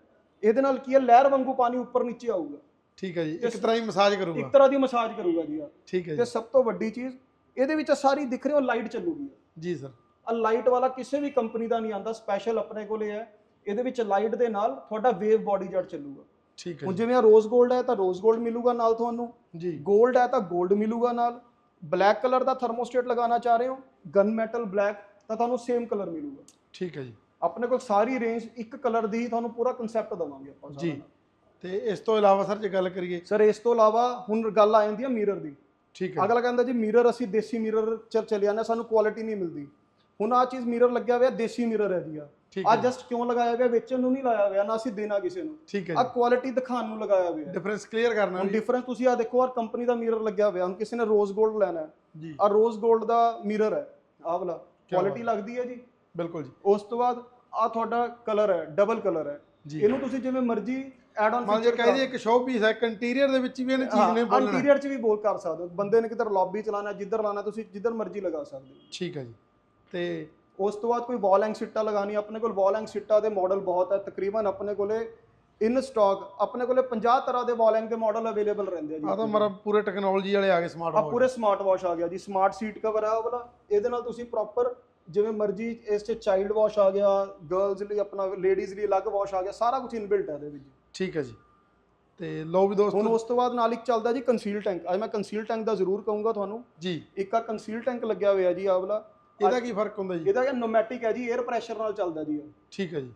ਇਹਦੇ ਨਾਲ ਕੀ ਹੈ ਲਹਿਰ ਵਾਂਗੂ ਪਾਣੀ ਉੱਪਰ ਨੀਚੇ ਆਊਗਾ। ਠੀਕ ਹੈ ਜੀ ਇੱਕ ਤਰ੍ਹਾਂ ਹੀ ਮਸਾਜ ਕਰੂਗਾ। ਇੱਕ ਤਰ੍ਹਾਂ ਦੀ ਮਸਾਜ ਕਰੂਗਾ ਜੀ ਆ। ਠੀਕ ਹੈ ਤੇ ਸਭ ਤੋਂ ਵੱਡੀ ਚੀਜ਼ ਇਹਦੇ ਵਿੱਚ ਸਾਰੀ ਦਿਖ ਰਹੀ ਹੋ ਲਾਈਟ ਚੱਲੂਗੀ। ਜੀ ਸਰ। ਆ ਲਾਈਟ ਵਾਲਾ ਕਿਸੇ ਵੀ ਕੰਪਨੀ ਦਾ ਨਹੀਂ ਆਂਦਾ ਸਪੈਸ਼ਲ ਆਪਣੇ ਕੋਲੇ ਹੈ। ਇਹਦੇ ਵਿੱਚ ਲਾਈਟ ਦੇ ਨਾਲ ਤੁਹਾਡਾ ਵੇਵ ਬਾਡੀ ਜੜ ਚੱਲੂਗਾ। ਠੀਕ ਹੈ ਹੁਣ ਜਿਵੇਂ ਰੋਜ਼ 골ਡ ਹੈ ਤਾਂ ਰੋਜ਼ 골ਡ ਮਿਲੂਗਾ ਨਾਲ ਤੁਹਾਨੂੰ। ਜੀ। 골ਡ ਹੈ ਤਾਂ 골ਡ ਮਿਲੂਗਾ ਨਾਲ। ਬਲੈਕ ਕਲਰ ਦਾ ਥਰਮੋਸਟੇਟ ਲਗਾਉਣਾ ਚਾਹ ਰਹੇ ਹੋ। ਗਨ ਮੈਟਲ ਬਲੈਕ ਤਾਂ ਤੁਹਾਨੂੰ ਸੇਮ ਕਲਰ ਮਿਲੂਗਾ। ਠੀਕ ਹੈ ਜੀ। ਆਪਣੇ ਕੋਲ ਸਾਰੀ ਰੇਂਜ ਇੱਕ ਕਲਰ ਦੀ ਹੀ ਤੁਹਾਨੂੰ ਪੂਰਾ ਕਨਸੈਪਟ ਦਵਾਂਗੇ ਆਪਾਂ ਜੀ। ਤੇ ਇਸ ਤੋਂ ਇਲਾਵਾ ਸਰ ਜੇ ਗੱਲ ਕਰੀਏ। ਸਰ ਇਸ ਤੋਂ ਇਲਾਵਾ ਹੁਣ ਗੱਲ ਆ ਜਾਂਦੀ ਹੈ ਮਿਰਰ ਦੀ। ਠੀਕ ਹੈ ਅਗਲਾ ਕਹਿੰਦਾ ਜੀ ਮਿਰਰ ਅਸੀਂ ਦੇਸੀ ਮਿਰਰ ਚਲ ਚਲੇ ਜਾਂਦੇ ਸਾਨੂੰ ਕੁਆਲਿਟੀ ਨਹੀਂ ਮਿਲਦੀ। ਹੁਣ ਆ ਚੀਜ਼ ਮਿਰਰ ਲੱਗਿਆ ਹੋਇਆ ਦੇਸੀ ਮਿਰਰ ਹੈ ਜੀ ਆ ਠੀਕ ਆ ਹੈ ਜਸਟ ਕਿਉਂ ਲਗਾਇਆ ਹੋਇਆ ਵੇਚਣ ਨੂੰ ਨਹੀਂ ਲਾਇਆ ਹੋਇਆ ਨਾ ਅਸੀਂ ਦੇਣਾ ਕਿਸੇ ਨੂੰ। ਠੀਕ ਆ ਕੁਆਲਿਟੀ ਦਿਖਾਉਣ ਨੂੰ ਲਗਾਇਆ ਹੋਇਆ। ਹੈ ਡਿਫਰੈਂਸ ਕਲੀਅਰ ਕਰਨਾ ਹੁਣ ਡਿਫਰੈਂਸ ਤੁਸੀਂ ਆ ਦੇਖੋ ਆ ਕੰਪਨੀ ਦਾ ਮਿਰਰ ਲੱਗਿਆ ਹੋਇਆ। ਹੁਣ ਕਿਸੇ ਨੇ ਰੋਜ਼ 골ਡ ਲੈਣਾ ਹੈ। ਜੀ। ਆ ਰੋਜ਼ 골ਡ ਦਾ ਮਿਰਰ ਹੈ। ਆਹ ਵਾਲਾ। ਕਿਆ ਕੁਆਲਿਟੀ ਲੱਗਦੀ ਹੈ ਜੀ। ਬਿਲਕੁਲ ਜੀ। ਉਸ ਤੋਂ ਬਾਅਦ ਆ ਤੁਹਾਡਾ ਕਲਰ ਹੈ ਡਬਲ ਕਲਰ ਹੈ। ਜੀ। ਇਹਨੂੰ ਤੁਸੀਂ ਜਿਵੇਂ ਮਰਜ਼ੀ ਐਡ ਆਨ ਮੰਨ ਜੇ ਕਹਿ ਦਈਏ ਇੱਕ ਸ਼ੋਅ ਪੀਸ ਹੈ ਇੰਟੀਰੀਅਰ ਦੇ ਵਿੱਚ ਵੀ ਇਹਨੇ ਚੀਜ਼ ਨੇ ਬੋਲਣਾ। ਇੰਟੀਰੀਅਰ ਚ ਵੀ ਬੋਲ ਕਰ ਸਕਦੇ ਹੋ। ਬੰਦੇ ਨੇ ਕਿਧਰ ਲੌਬੀ ਚਲਾਣਾ ਜਿੱਧਰ ਲਾਣਾ ਤੁਸੀਂ ਜਿੱਧਰ ਮਰਜ਼ੀ ਲਗਾ ਸਕਦੇ ਹੋ। ਠੀਕ ਹੈ ਜੀ। ਤੇ ਉਸ ਤੋਂ ਬਾਅਦ ਕੋਈ ਵਾਲ ਐਂਗ ਸਿੱਟਾ ਲਗਾਣੀ ਆਪਣੇ ਕੋਲ ਵਾਲ ਐਂਗ ਸਿੱਟਾ ਦੇ ਮਾਡਲ ਬਹੁਤ ਹੈ ਤਕਰੀਬਨ ਆਪਣੇ ਕੋਲੇ ਇਨ ਸਟਾਕ ਆਪਣੇ ਕੋਲੇ 50 ਤਰ੍ਹਾਂ ਦੇ ਵਾਲ ਐਂਗ ਦੇ ਮਾਡਲ ਅਵੇਲੇਬਲ ਰਹਿੰਦੇ ਆ ਜੀ। ਆ ਤਾਂ ਮਰਾ ਪੂਰੇ ਟੈਕਨੋਲੋਜੀ ਵਾਲੇ ਆ ਗਏ ਸਮਾਰਟ ਆ ਪੂਰੇ ਸਮਾਰਟ ਵਾਸ਼ ਆ ਗਿਆ ਜੀ ਸਮਾਰਟ ਸੀਟ ਕਵਰ ਆ ਵਾਲਾ ਇਹਦੇ ਨਾਲ ਤੁਸੀਂ ਪ੍ਰੋਪਰ ਜਿਵੇਂ ਮਰਜ਼ੀ ਇਸ 'ਚ ਚਾਈਲਡ ਵਾਸ਼ ਆ ਗਿਆ ਗਰਲਸ ਲਈ ਆਪਣਾ ਲੇਡੀਜ਼ ਲਈ ਅਲੱਗ ਵਾਸ਼ ਆ ਗਿਆ ਸਾਰਾ ਕੁਝ ਇਨਬਿਲਟ ਹੈ ਇਹਦੇ ਵਿੱਚ। ਠੀਕ ਹੈ ਜੀ। ਤੇ ਲਓ ਵੀ ਹੁਣ ਦੋਸਤੋ ਉਸ ਤੋਂ ਬਾਅਦ ਨਾਲ ਇੱਕ ਚੱਲਦਾ ਜੀ ਕੰਸੀਲ ਟੈਂਕ ਅੱਜ ਮੈਂ ਕੰਸੀਲ ਟੈਂਕ ਦਾ ਜ਼ਰੂਰ ਕਹੂੰਗਾ ਤੁਹਾਨੂੰ। ਜੀ। ਇੱਕ ਆ ਕੰਸੀਲ ਟੈਂਕ ਲੱਗਿਆ ਹੋਇਆ ਜੀ ਆਹ ਵਾਲਾ। ਇਹਦਾ ਕੀ ਫ਼ਰਕ ਹੁੰਦਾ ਜੀ? ਇਹਦਾ ਇਹ ਨੋਮੈਟਿਕ ਹੈ ਜੀ 에ਅਰ ਪ੍ਰੈਸ਼ਰ ਨਾਲ ਚੱਲਦਾ ਜੀ ਠੀਕ ਹੈ ਜੀ।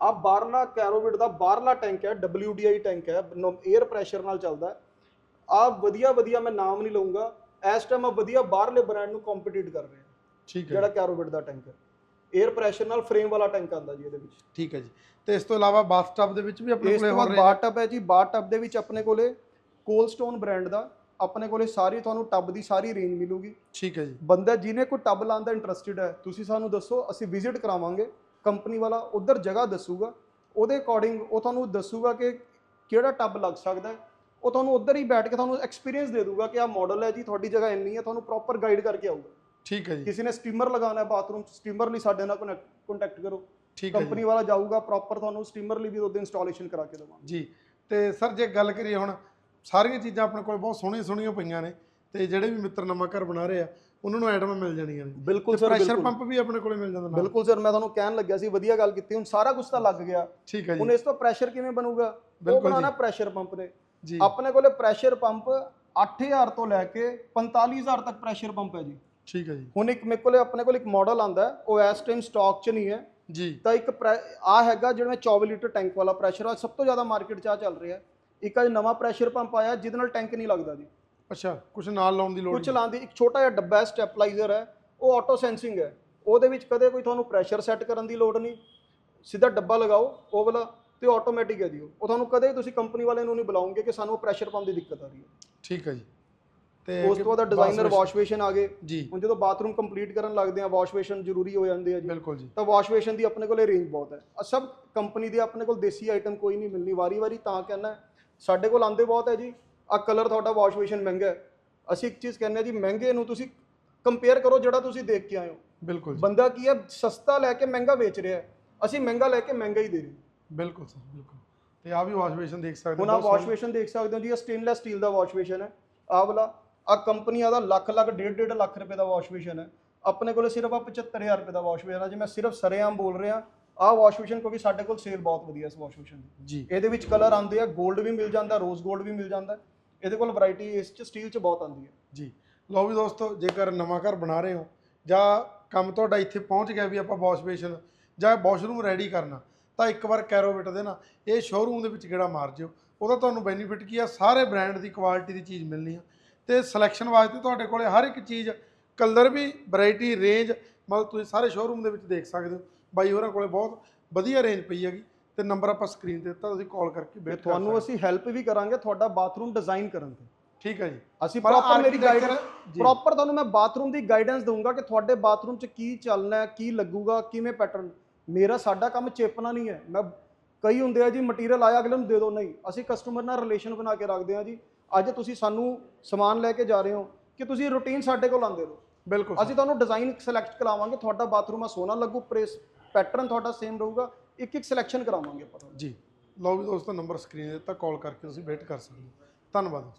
ਆ ਬਾਹਰਲਾ ਕੈਰੋਵਿਟ ਦਾ ਬਾਹਰਲਾ ਟੈਂਕ ਹੈ WDI ਟੈਂਕ ਹੈ 에ਅਰ ਪ੍ਰੈਸ਼ਰ ਨਾਲ ਚੱਲਦਾ ਆ ਵਧੀਆ ਵਧੀਆ ਮੈਂ ਨਾਮ ਨਹੀਂ ਲਵਾਂਗਾ ਇਸ ਟਾਈਮ ਆ ਵਧੀਆ ਬਾਹਰਲੇ ਬ੍ਰਾਂਡ ਨੂੰ ਕੰਪੀਟੀਟ ਕਰ ਰਹੇ। ਆ ਠੀਕ ਹੈ ਜਿਹੜਾ ਕੈਰੋਵਿਟ ਦਾ ਟੈਂਕ ਹੈ। 에ਅਰ ਪ੍ਰੈਸ਼ਰ ਨਾਲ ਫਰੇਮ ਵਾਲਾ ਟੈਂਕ ਆਂਦਾ ਜੀ ਇਹਦੇ ਵਿੱਚ। ਠੀਕ ਹੈ ਜੀ। ਤੇ ਇਸ ਤੋਂ ਇਲਾਵਾ ਬਾਥਟਬ ਦੇ ਵਿੱਚ ਵੀ ਆਪਣੇ ਕੋਲੇ ਹੋਰ ਬਾਥਟਬ ਹੈ? ਜੀ ਬਾਥਟਬ ਦੇ ਵਿੱਚ ਆਪਣੇ ਕੋਲੇ ਕੋਲਸਟੋਨ ਬ੍ਰਾਂਡ ਦਾ ਆਪਣੇ ਕੋਲੇ ਸਾਰੀ ਤੁਹਾਨੂੰ ਟਬ ਦੀ ਸਾਰੀ ਰੇਂਜ ਮਿਲੂਗੀ। ਠੀਕ ਹੈ ਜੀ। ਬੰਦਾ ਜਿਹਨੇ ਕੋਈ ਟਬ ਲਾਉਣ ਦਾ ਇੰਟਰਸਟਿਡ ਹੈ ਤੁਸੀਂ ਸਾਨੂੰ ਦੱਸੋ ਅਸੀਂ ਵਿਜ਼ਿਟ ਕਰਾਵਾਂਗੇ। ਕੰਪਨੀ ਵਾਲਾ ਉਧਰ ਜਗ੍ਹਾ ਦੱਸੂਗਾ। ਉਹਦੇ ਅਕੋਰਡਿੰਗ ਉਹ ਤੁਹਾਨੂੰ ਦੱਸੂਗਾ ਕਿ ਕਿਹੜਾ ਟਬ ਲੱਗ ਸਕਦਾ ਹੈ। ਉਹ ਤੁਹਾਨੂੰ ਉਧਰ ਹੀ ਬੈਠ ਕੇ ਤੁਹਾਨੂੰ ਐਕਸਪੀਰੀਅੰਸ ਦੇ ਦੂਗਾ ਕਿ ਆਹ ਮਾਡਲ ਹੈ ਜੀ ਤੁਹਾਡੀ ਜਗ੍ਹਾ ਇੰਨੀ ਹੈ ਤੁਹਾਨੂੰ ਪ੍ਰੋਪਰ ਗਾਈਡ ਕਰਕੇ ਆਊਗਾ। ਠੀਕ ਹੈ ਜੀ। ਕਿਸੇ ਨੇ ਸਟੀਮਰ ਲਗਾਉਣਾ ਹੈ ਬਾਥਰੂਮ ਸਟੀਮਰ ਲਈ ਸਾਡੇ ਨਾਲ ਕੰਟੈਕਟ ਕਰੋ। ਠੀਕ ਹੈ ਕੰਪਨੀ ਵਾਲਾ ਜਾਊਗਾ ਪ੍ਰੋਪਰ ਤੁਹਾਨੂੰ ਸਟੀਮਰ ਲਈ ਵੀ ਉਹਦੇ ਇੰਸਟਾਲੇਸ਼ਨ ਕਰਾ ਕੇ ਦੇਵਾਂਗੇ। ਜੀ ਤੇ ਸਰ ਜੇ ਗੱਲ ਕਰੀਏ ਹੁਣ ਸਾਰੀਆਂ ਚੀਜ਼ਾਂ ਆਪਣੇ ਕੋਲ ਬਹੁਤ ਸੋਹਣੀਆਂ ਸੋਹਣੀਆਂ ਪਈਆਂ ਨੇ ਤੇ ਜਿਹੜੇ ਵੀ ਮਿੱਤਰ ਨਵਾਂ ਘਰ ਬਣਾ ਰਹੇ ਆ ਉਹਨਾਂ ਨੂੰ ਆਈਟਮਾਂ ਮਿਲ ਜਾਣੀਆਂ ਨੇ। ਬਿਲਕੁਲ ਸਰ ਪ੍ਰੈਸ਼ਰ ਪੰਪ ਵੀ ਆਪਣੇ ਕੋਲੇ ਮਿਲ ਜਾਂਦਾ ਬਿਲਕੁਲ ਸਰ ਮੈਂ ਤੁਹਾਨੂੰ ਕਹਿਣ ਲੱਗਿਆ ਸੀ ਵਧੀਆ ਗੱਲ ਕੀਤੀ ਹੁਣ ਸਾਰਾ ਕੁਝ ਤਾਂ ਲੱਗ ਗਿਆ। ਠੀਕ ਹੈ ਹੁਣ ਇਸ ਤੋਂ ਪ੍ਰੈਸ਼ਰ ਕਿਵੇਂ ਬਣੂਗਾ? ਉਹ ਬਣਾਉਣਾ। ਪ੍ਰੈਸ਼ਰ ਪੰਪ ਨੇ। ਜੀ। ਆਪਣੇ ਕੋਲੇ ਪ੍ਰੈਸ਼ਰ ਪੰਪ 8000 ਤੋਂ ਲੈ ਕੇ 45000 ਤੱਕ ਪ੍ਰੈਸ਼ਰ ਪੰਪ ਹੈ ਜੀ। ਠੀਕ ਹੈ ਜੀ। ਹੁਣ ਇੱਕ ਮੇਰੇ ਕੋਲੇ ਆਪਣੇ ਕੋਲ ਇੱਕ ਮਾਡਲ ਆਂਦਾ ਹੈ, ਉਹ ਇਸ ਟਾਈਮ ਸਟਾਕ 'ਚ ਨਹੀਂ ਹੈ। ਜੀ। ਤਾਂ ਇੱਕ ਆ ਹੈਗਾ ਜਿਹੜਾ 24 ਲੀਟਰ ਟੈਂਕ ਵਾਲਾ ਪ੍ਰੈਸ਼ਰ ਆ ਸਭ ਤੋਂ ਜ਼ਿਆਦਾ ਮਾਰਕੀਟ 'ਚ ਆ ਚੱਲ ਰਿਹਾ। ਇੱਕ ਅੱਜ ਨਵਾਂ ਪ੍ਰੈਸ਼ਰ ਪੰਪ ਆਇਆ ਜਿਹਦੇ ਨਾਲ ਟੈਂਕ ਨਹੀਂ ਲੱਗਦਾ ਜੀ। ਅੱਛਾ ਕੁਝ ਨਾਲ ਲਾਉਣ ਦੀ ਲੋੜ ਕੁਝ ਨਹੀਂ। ਚਲਾਉਣ ਦੀ ਇੱਕ ਛੋਟਾ ਜਿਹਾ ਡੱਬਾ ਸਟੈਪਲਾਈਜ਼ਰ ਹੈ ਉਹ ਆਟੋ ਸੈਂਸਿੰਗ ਹੈ। ਉਹਦੇ ਵਿੱਚ ਕਦੇ ਕੋਈ ਤੁਹਾਨੂੰ ਪ੍ਰੈਸ਼ਰ ਸੈੱਟ ਕਰਨ ਦੀ ਲੋੜ ਨਹੀਂ। ਸਿੱਧਾ ਡੱਬਾ ਲਗਾਓ ਉਹ ਵਾਲਾ ਤੇ ਆਟੋਮੈਟਿਕ ਹੈ ਜੀ ਉਹ। ਉਹ ਤੁਹਾਨੂੰ ਕਦੇ ਤੁਸੀਂ ਕੰਪਨੀ ਵਾਲੇ ਨੂੰ ਨਹੀਂ ਬੁਲਾਉਂਗੇ ਕਿ ਸਾਨੂੰ ਪ੍ਰੈਸ਼ਰ ਪੰਪ ਦੀ ਦਿੱਕਤ ਆ ਰਹੀ ਹੈ। ਠੀਕ ਹੈ ਜੀ। ਤੇ ਉਸ ਤੋਂ ਬਾਅਦ ਡਿਜ਼ਾਈਨਰ ਵਾਸ਼ ਬੇਸ਼ਨ ਆ ਗਏ। ਜੀ। ਹੁਣ ਜਦੋਂ ਬਾਥਰੂਮ ਕੰਪਲੀਟ ਕਰਨ ਲੱਗਦੇ ਆ ਵਾਸ਼ ਬੇਸ਼ਨ ਜ਼ਰੂਰੀ ਹੋ ਜਾਂਦੇ ਆ ਜੀ। ਬਿਲਕੁਲ ਜੀ। ਤਾਂ ਵਾਸ਼ ਬੇਸ਼ਨ ਦੀ ਆਪਣੇ ਕੋਲੇ ਰੇਂਜ ਬਹੁਤ ਹੈ। ਆਹ ਸਭ ਕੰਪਨੀ ਦੇ ਆਪਣੇ ਕੋਲ ਦੇਸੀ ਆਈਟਮ ਕੋਈ ਨਹੀਂ ਮਿਲਣੀ। ਵਾਰੀ-ਵਾਰੀ ਤਾਂ ਕਹਿੰਦਾ ਸਾਡੇ ਕੋਲ ਆਂਦੇ ਬਹੁਤ ਹੈ ਜੀ। ਆ ਕਲਰ ਤੁਹਾਡਾ ਵਾਸ਼ ਬੇਸ਼ਨ ਮਹਿੰਗਾ ਹੈ। ਅਸੀਂ ਇੱਕ ਚੀਜ਼ ਕਹਿੰਦੇ ਆ ਜੀ ਮਹਿੰਗੇ ਨੂੰ ਤੁਸੀਂ ਕੰਪੇਅਰ ਕਰੋ ਜਿਹੜਾ ਤੁਸੀਂ ਦੇਖ ਕੇ ਆਏ ਹੋ। ਬਿਲਕੁਲ ਬੰਦਾ ਕੀ ਹੈ ਸਸਤਾ ਲੈ ਕੇ ਮਹਿੰਗਾ ਵੇਚ ਰਿਹਾ ਹੈ। ਅਸੀਂ ਮਹਿੰਗਾ ਲੈ ਕੇ ਮਹਿੰਗਾ ਹੀ ਦੇ ਰਹੇ। ਬਿਲਕੁਲ ਸਰ ਬਿਲਕੁਲ। ਤੇ ਆ ਵੀ ਵਾਸ਼ ਬੇਸ਼ਨ ਦੇਖ ਸਕਦੇ ਹੁਣ ਹੋ, ਆ ਬਹੁਤ ਵਾਸ਼ ਬੇਸ਼ਨ ਦੇਖ ਸਕਦੇ ਹੋ ਜੀ ਇਹ ਸਟੇਨਲੈਸ ਸਟੀਲ ਦਾ ਵਾਸ਼ ਬੇਸ਼ਨ ਹੈ। ਆਹ ਵਾਲਾ ਆ ਕੰਪਨੀਆਂ ਦਾ ਲੱਖ ਲੱਖ ਡੇਢ ਡੇਢ ਲੱਖ ਰੁਪਏ ਦਾ ਵਾਸ਼ ਬੇਸ਼ਨ ਹੈ। ਆਪਣੇ ਕੋਲੇ ਸਿਰਫ ਆ 75000 ਰੁਪਏ ਦਾ ਵਾਸ਼ ਬੇਸ਼ਨ ਹੈ। ਜੇ ਮੈਂ ਸਿਰਫ ਸਰੇਆਮ ਬੋਲ ਰਿਹਾ ਆਹ ਵਾਸ਼ ਬੇਸ਼ਨ ਕਿਉਂਕਿ ਸਾਡੇ ਕੋਲ ਸੇਲ ਬਹੁਤ ਵਧੀਆ ਇਸ ਵਾਸ਼ ਬੇਸ਼ਨ ਦੀ। ਜੀ। ਇਹਦੇ ਵਿੱਚ ਕਲਰ ਆਉਂਦੇ ਆ 골ਡ ਵੀ ਮਿਲ ਜਾਂਦਾ ਰੋਜ਼ 골ਡ ਵੀ ਮਿਲ ਜਾਂਦਾ। ਇਹਦੇ ਕੋਲ ਵੈਰਾਈਟੀ ਇਸ ਚ ਸਟੀਲ ਚ ਬਹੁਤ ਆਉਂਦੀ ਹੈ। ਜੀ। ਲਓ ਵੀ ਦੋਸਤੋ ਜੇਕਰ ਨਵਾਂ ਘਰ ਬਣਾ ਰਹੇ ਹੋ ਜਾਂ ਕੰਮ ਤੁਹਾਡਾ ਇੱਥੇ ਪਹੁੰਚ ਗਿਆ ਵੀ ਆਪਾਂ ਵਾਸ਼ ਬੇਸ਼ਨ ਜਾਂ ਵਾਸ਼ਰੂਮ ਰੈਡੀ ਕਰਨਾ ਤਾਂ ਇੱਕ ਵਾਰ ਕੈਰੋਵੇਟ ਦੇ ਨਾ ਇਹ ਸ਼ੋਰੂਮ ਦੇ ਵਿੱਚ ਗੇੜਾ ਮਾਰ ਜਿਓ। ਉਹਦਾ ਤੁਹਾਨੂੰ ਬੈਨੀਫਿਟ ਕੀ ਆ ਸਾਰੇ ਬ੍ਰਾਂਡ ਦੀ ਕੁਆਲਿਟੀ ਦੀ ਚੀਜ਼ ਮਿਲਣੀ ਆ। ਤੇ ਸਿਲੈਕਸ਼ਨ ਵਾਸਤੇ ਤੁਹਾਡੇ ਕੋਲੇ ਹਰ ਇੱਕ ਚੀਜ਼ ਕਲਰ ਵੀ ਵੈਰਾਈਟੀ ਰੇਂਜ ਮਤਲਬ ਤੁਸੀਂ ਸਾਰੇ ਸ਼ੋਰੂਮ ਦੇ ਵਿੱਚ ਦੇਖ ਸਕਦੇ ਹੋ। ਬਾਈ ਹੋਰਾਂ ਕੋਲੇ ਬਹੁਤ ਵਧੀਆ ਰੇਂਜ ਪਈ ਹੈਗੀ ਤੇ ਨੰਬਰ ਆਪਾਂ ਸਕਰੀਨ ਤੇ ਦਿੱਤਾ ਤੁਸੀਂ ਕਾਲ ਕਰਕੇ ਤੇ ਤੁਹਾਨੂੰ ਅਸੀਂ ਹੈਲਪ ਵੀ ਕਰਾਂਗੇ ਤੁਹਾਡਾ ਬਾਥਰੂਮ ਡਿਜ਼ਾਈਨ ਕਰਨ ਤੇ। ਹੋ। ਠੀਕ ਹੈ ਜੀ। ਅਸੀਂ ਪਰ ਪ੍ਰੋਪਰ ਮੇਰੀ ਗਾਈਡ architecture- ਜੀ। ਪ੍ਰੋਪਰ ਤੁਹਾਨੂੰ ਮੈਂ ਬਾਥਰੂਮ ਦੀ ਗਾਈਡੈਂਸ ਦਊਂਗਾ ਕਿ ਤੁਹਾਡੇ ਬਾਥਰੂਮ 'ਚ ਕੀ ਚੱਲਣਾ ਹੈ ਕੀ ਲੱਗੂਗਾ ਕਿਵੇਂ ਪੈਟਰਨ ਮੇਰਾ ਸਾਡਾ ਕੰਮ ਚੇਪਣਾ ਨਹੀਂ ਹੈ। ਮੈਂ ਕਈ ਹੁੰਦੇ ਆ ਜੀ ਮਟੀਰੀਅਲ ਆਇਆ ਅਗਲੇ ਨੂੰ ਦੇ ਦਿਓ। ਨਹੀਂ ਅਸੀਂ ਕਸਟਮਰ ਨਾਲ ਰਿਲੇਸ਼ਨ ਬਣਾ ਕੇ ਰੱਖਦੇ ਆ ਜੀ। ਅੱਜ ਤੁਸੀਂ ਸਾਨੂੰ ਸਮਾਨ ਲੈ ਕੇ ਜਾ ਰਹੇ ਹੋ ਕਿ ਤੁਸੀਂ ਰੂਟੀਨ ਸਾਡੇ ਕੋਲ ਆਉਂਦੇ ਰਹੋ। ਬਿਲਕੁਲ ਅਸੀਂ ਤੁਹਾਨੂੰ ਡਿਜ਼ਾਈਨ ਸਿਲੈਕਟ ਕਰਾਵਾਂਗੇ। ਤੁਹਾਡਾ ਬਾਥਰੂਮ ਆ ਸੋਹਣਾ ਲੱਗੂ ਪ੍ਰੇਸ ਪੈਟਰਨ ਤੁਹਾਡਾ ਸੇਮ ਰਹੂਗਾ, ਇੱਕ ਇੱਕ ਸਿਲੈਕਸ਼ਨ ਕਰਾਵਾਂਗੇ ਆਪਾਂ ਤੁਹਾਨੂੰ। ਜੀ। ਲਓ ਵੀ ਦੋਸਤੋ ਨੰਬਰ ਸਕਰੀਨ ਤੇ ਦਿੱਤਾ ਕਾਲ ਕਰਕੇ ਤੁਸੀਂ ਵੇਟ ਕਰ ਸਕਦੇ ਹੋ। ਧੰਨਵਾਦ।